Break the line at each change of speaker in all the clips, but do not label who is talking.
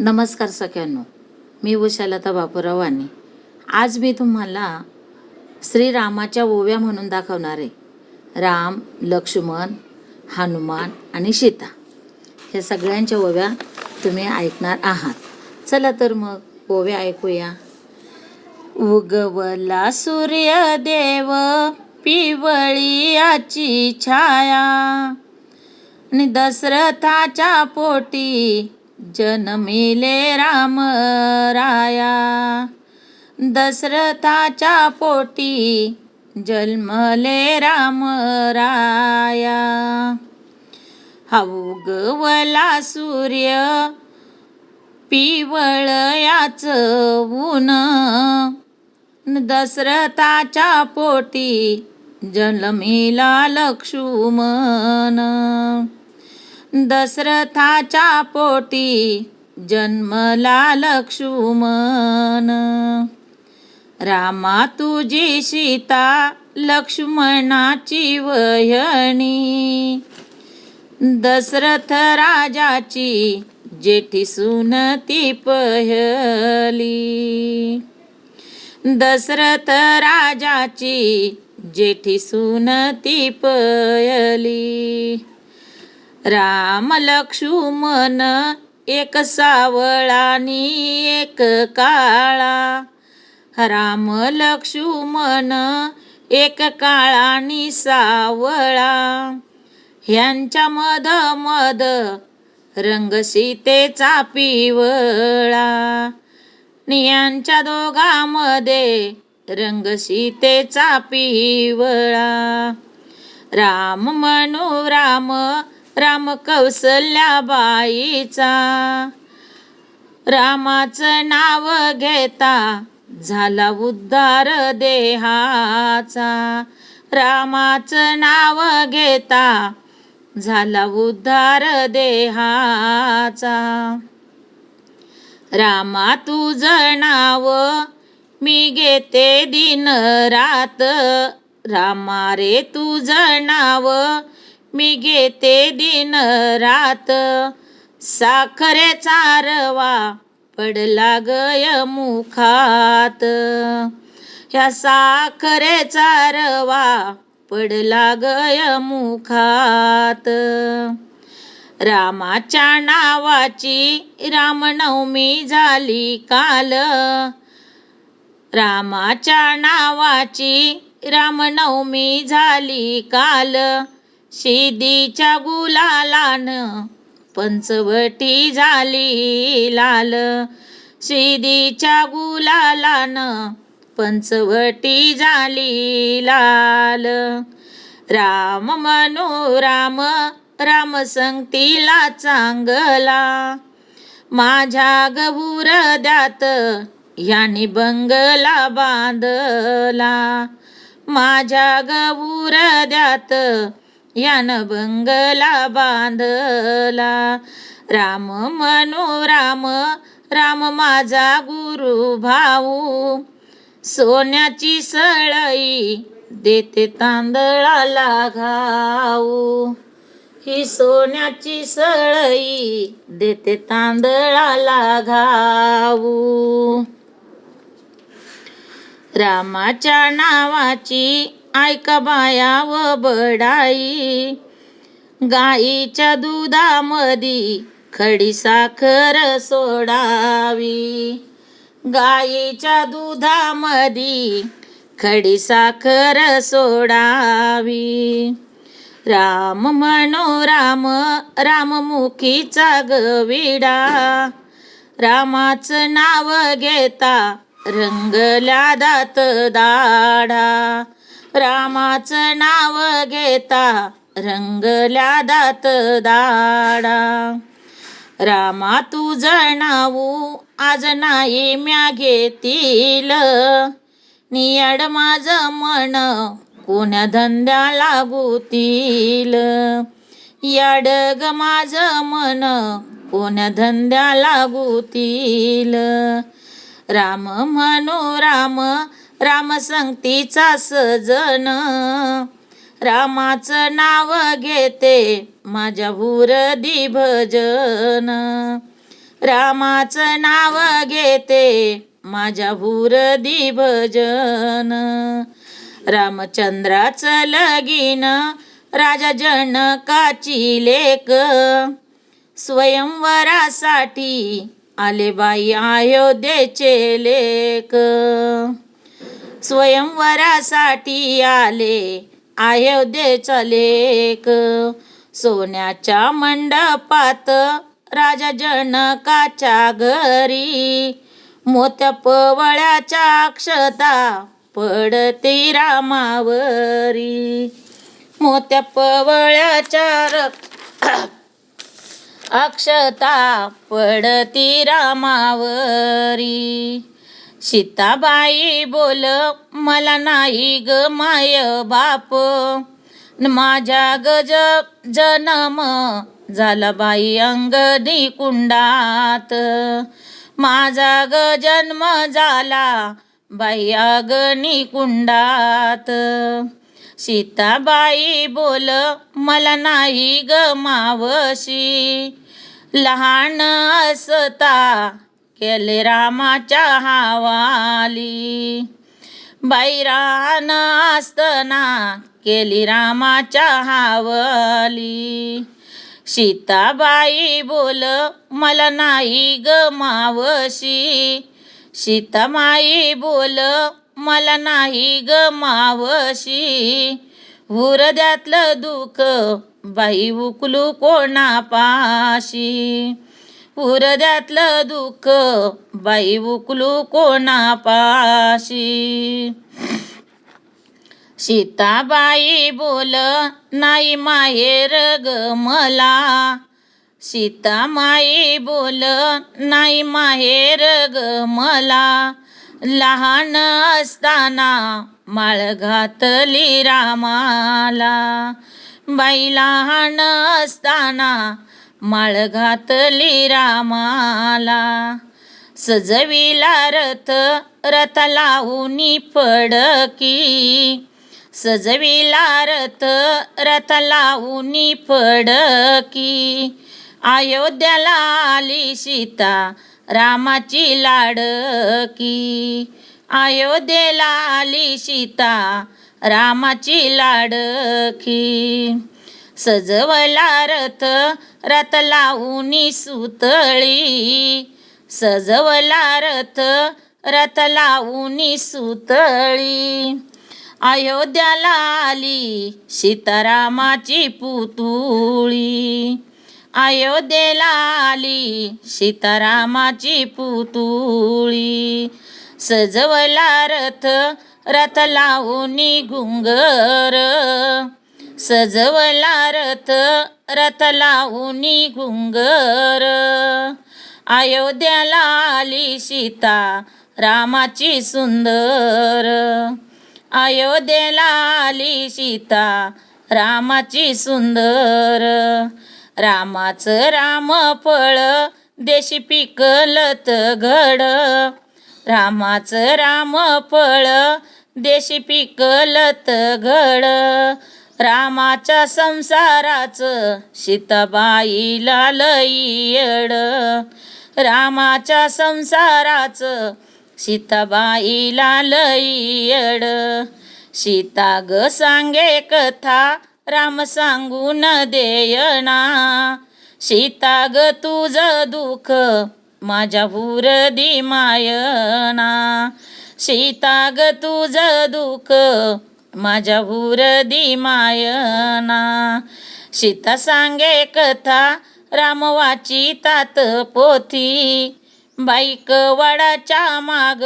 नमस्कार सख्यानो मी उशालता बापूराव वाणी. आज मी तुम्हाला श्रीरामाच्या ओव्या म्हणून दाखवणार आहे. राम लक्ष्मण हनुमान आणि सीता. ह्या सगळ्यांच्या ओव्या तुम्ही ऐकणार आहात. चला तर मग ओव्या ऐकूया. उगवला सूर्यदेव पिवळीयाची छाया. आणि दशरथाच्या पोटी जनमिले राम राया. दशरथाच्या पोटी जन्मले राम राया. हा उगवला सूर्य पिवळयाच ऊन. दशरथाच्या पोटी जन्मिला लक्ष्मण. दशरथाच्या पोटी जन्मला लक्ष्मण. रामा तुझी सीता लक्ष्मणाची वयणी दशरथ राजाची जेठी सुन ती पहली. दशरथ राजाची जेठी सुन ती पयली राम लक्ष्मण एक सावळानी एक काळा. राम लक्ष्मण एक काळानी सावळा. ह्यांच्या मध मध रंग सीतेचा पिवळा. यांच्या दोघांमध्ये रंग सीतेचा पिवळा. राम म्हणू राम राम कौसल्याबाईचा रामाचं नाव घेता झाला उद्धार देहाचा. रामाचं नाव घेता झाला उद्धार देहाचा. रामा तुझं नाव मी घेते दिन रात. रामा रे तुझं नाव मी घेते दिन रात. साखरेचा रवा पडला गय मुखात. ह्या साखरेचा रवा पडला गय मुखात. रामाच्या नावाची रामनवमी झाली काल. रामाच्या नावाची रामनवमी झाली काल. शिदीच्या गुलालान पंचवटी झाली लाल. शिदीच्या गुलालान पंचवटी झाली लाल. राम मनो राम राम संगतीला चांगला. माझ्या गबूर द्यात याने बंगला बांधला. माझ्या गबूर द्यात यानं बंगला बांधला. राम म्हणू राम राम माझा गुरु भाऊ. सोन्याची सळई देते तांदळाला घाऊ. ही सोन्याची सळई देते तांदळाला घाऊ. रामाच्या नावाची ऐका बाया व बडाई. गाईच्या दुधामधी खडी साखर सोडावी. गाईच्या दुधामधी खडी साखर सोडावी. राम म्हणो राम राममुखीचा गविडा. रामाचं नाव घेता रंगल्या दात दाडा. रामाचं नाव घेता रंगल्या दात दाडा. रामा तुझं नावू आज नाही म्या घेतील. नियड माझं मन कोण्या धंद्या लागूतील? याड ग माझं मन कोण्या धंद्या लागूतील? राम म्हणू राम राम संगतीचा सजन. रामाचं नाव घेते माझ्या हुरदी भजन. रामाचं नाव घेते माझ्या हुरदी भजन. रामचंद्राचं लगीन राजा जनकाची लेक स्वयंवरासाठी आले बाई अयोध्येचे लेक स्वयंवरासाठी आले अयोध्येचा लेख सोन्याच्या मंडपात राजा जनकाच्या घरी मोत्या पवळ्याच्या अक्षता पडते रामावरी. मोत्या पवळ्याच्या अक्षता पडती रामावरी. सीताबाई बोल मला नाही ग माय बाप. माझ्या गज जन्म झाला बाई अंगणी कुंडात. माझा ग जन्म झाला बाई अगणी कुंडात. सीताबाई बोल मला नाही ग मावशी. लहान असता केले रामाच्या हावाली. बैरान असताना केली रामाच्या हावली. सीताबाई बोल मला नाही ग मावशी. सीतामाई बोल मला नाही ग मावशी. हुरद्यातलं दुःख बाई उकलू कोणापाशी. पुरद्यातलं दुःख बाई उकलू कोणापाशी. सीताबाई बोल नाही माहेर ग मला. सीतामाई बोल नाही माहेर ग मला. लहान असताना माळ घातली रामाला. बाई लहान असताना माळ घातली रामाला सजविला रथ रथ लावूनी फडकी. सजविला रथ रथ लावूनी फडकी. अयोध्याला आली सीता रामाची लाडकी. अयोध्येला आली सीता रामाची लाडकी. सजवला रथ रथ लावूनी सुतळी. सजवला रथ रथ लावूनी सुतळी. अयोध्याला आली सीतारामाची पुतुळी. अयोध्येला आली सीतारामाची पुतुळी. सजवला रथ रथ लावूनी घुंगर. सजवला रथ रथ लावूनी घुंगर. अयोध्याला आली सीता रामाची सुंदर. अयोध्येला आली सीता रामाची सुंदर. रामाचं राम फळ देशी पिकलत घड रामाचं राम फळ देशी पिकलत घड रामाच्या संसाराचं सीताबाईला लई रामाच्या संसाराचं सीताबाईला लई सीता ग सांगे कथा राम सांगून देयना सीता ग तुझ दुःख माझ्या हुरदी मायना. सीता ग तुझ दुःख माझ्या हुरदी मायना. सीता सांगे कथा राम वाचितात पोथी. बाईक वडाच्या माग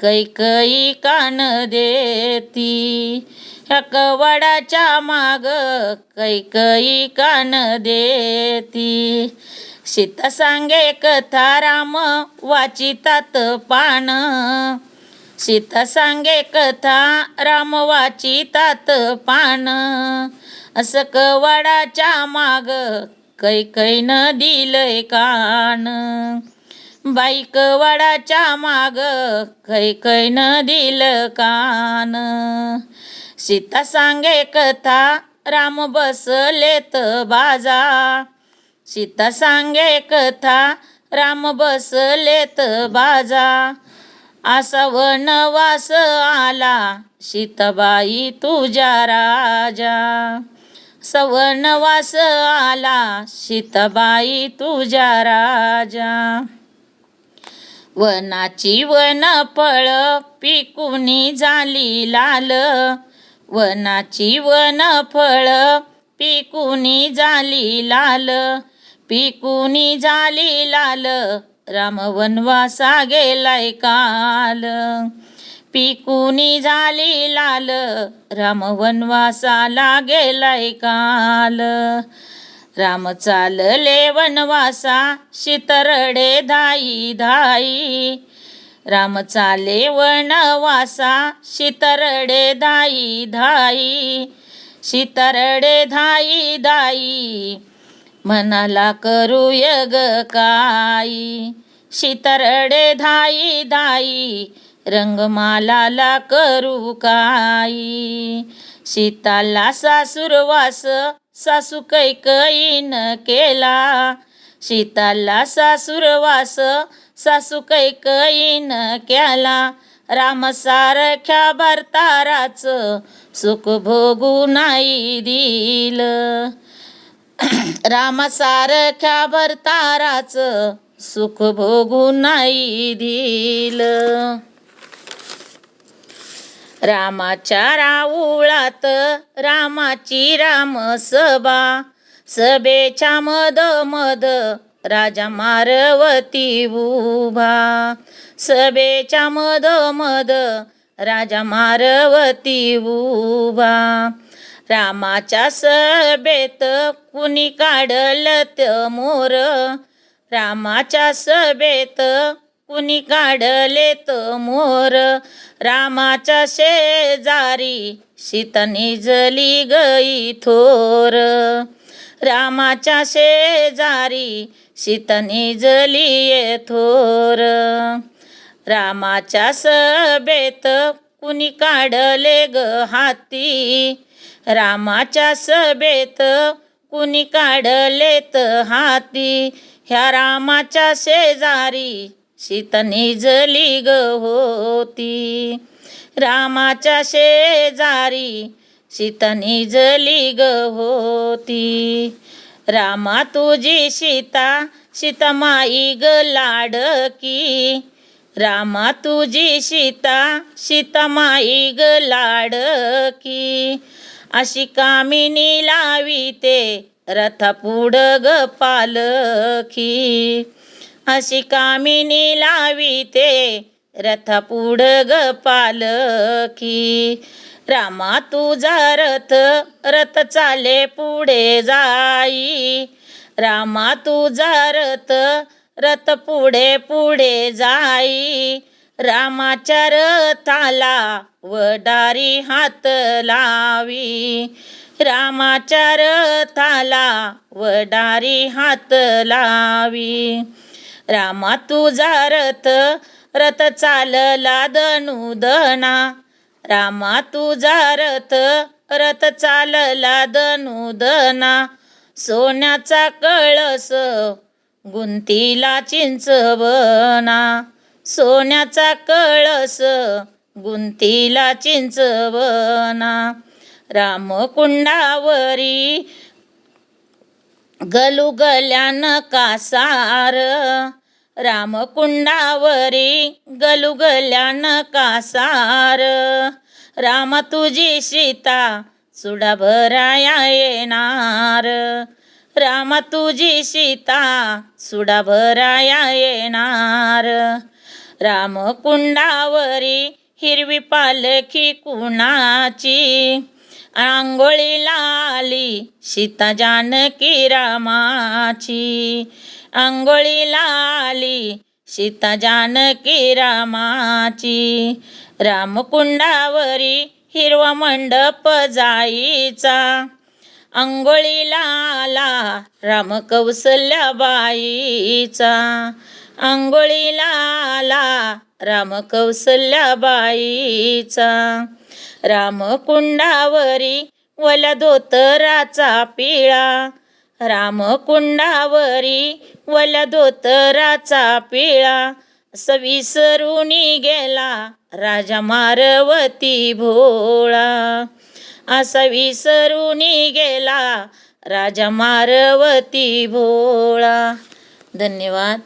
कैकई कान देती. ह्या कवडाच्या माग कैकई कान देती. सीता सांगे कथा राम वाचितात पान. सीता सांगे कथा राम वाचितात पान. असं कवाडाच्या माग कैकईनं दिलय कान. बाईक वडाच्या माग कैकईनं दिलं कान. सीता सांगे कथा राम बसलेत बाजा. सीता सांगे कथा राम बसलेत बाजा. असा वनवास आला. शीतबाई तुझ्या राजा. सवनवास आला. शीतबाई तुझ्या राजा. वनाची वन फळ पिकुनी झाली लाल. वनाची वन फळ पिकुनी झाली लाल. पिकुनी झाली लाल. राम वनवासा गेलाय काल. पिकुनी झाली लाल राम वनवासाला गेलाय काल. राम चालले वनवासा शितरडे धाई धाई. राम चाले वनवासा शितरडे धाई धाई. शितरडे धाई धाई. मनाला करू यग काई शितरडे धाई धाई रंगमालाला करू काई. सीताला सासूरवास सासू कैकईन केला. सीताला सासूरवास सासू कैकईन केला. रामसारख्या भरताराच सुख भोगू नाही दिलं. राम सारख्या भरताराच सुख भोगू नाही दिलं. रामाच्या राऊळात रामाची राम सभा सभेच्या मद मद राजा मारवती उभा सभेच्या मद मद राजा मारवती उभा. रामाच्या सभेत कुणी काढलत मोर? रामाच्या सभेत कुणी काढलेत मोर? रामाच्या शेजारी सीता निजली गई थोर. रामाच्या शेजारी सीता निजली थोर. रामाच्या सभेत कुणी काढले ग हाती? रामाच्या सभेत कुणी काढलेत हाती? ह्या रामाच्या शेजारी सीता निजली ग होती. रामाच्या शेजारी सीता निजली ग होती. रामा तुझी सीता सीतामाई ग लाडकी. रामा तुझी सीता सीतामाई ग लाडकी. अशी कामिनी लावी ते रथा पुढ ग पालखी. अशी कामिनी लावी ते रथा पुढ ग पालखी. रामा तुझा रथ रथ चाले पुढे जाई. रामा तुझा रथ रथ पुढे पुढे जाई. रामाच्या रथाला वडारी हात लावी. रामाच्या रथाला वडारी हात लावी. रामा तुझा रथ रथ चालला दनुदना रामा तुझा रथ रथ चालला दनुदना सोन्याचा कळस गुंतीला चिंचवना सोन्याचा कळस गुंतीला चिंचवना. रामकुंडावरी गलुगल्यान कासार. रामकुंडावरी गलुगल्यान कासार. राम तुझी सीता सुडा भराया येणार. राम तुझी सीता सुडा भराया येणार. रामकुंडावरी हिरवी पालखी कुणाची? आंघोळीला आली सीता जानकी रामाची. आंघोळीला आली सीता जानकी रामाची. रामकुंडावरी हिरवा मंडप जाईचा. आंघोळीला आला राम आंघोळीला आला राम कौसल्याबाईचा रामकुंडावरी वल्या धोतराचा पिळा. रामकुंडावरी वल्या धोतराचा पिळा. सविसरुणी गेला राजा मारवती भोळा. असा विसरुनी गेला राजा मारवती भोळा. धन्यवाद.